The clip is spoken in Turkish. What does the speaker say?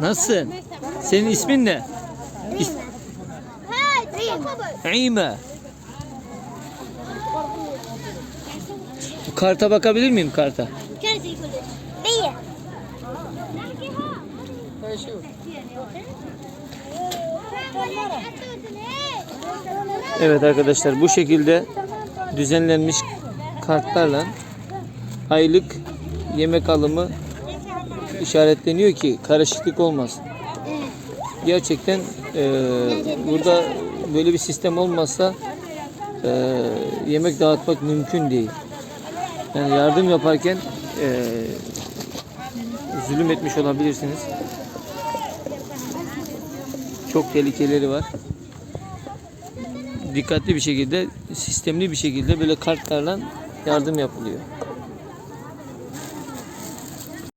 Nasılsın? Senin ismin ne? İs- İme. Karta bakabilir miyim karta? Evet arkadaşlar bu şekilde düzenlenmiş kartlarla aylık yemek alımı işaretleniyor ki karışıklık olmasın. Gerçekten e, burada böyle bir sistem olmazsa e, yemek dağıtmak mümkün değil. Yani yardım yaparken e, zulüm etmiş olabilirsiniz. Çok tehlikeleri var. Dikkatli bir şekilde, sistemli bir şekilde böyle kartlarla yardım yapılıyor.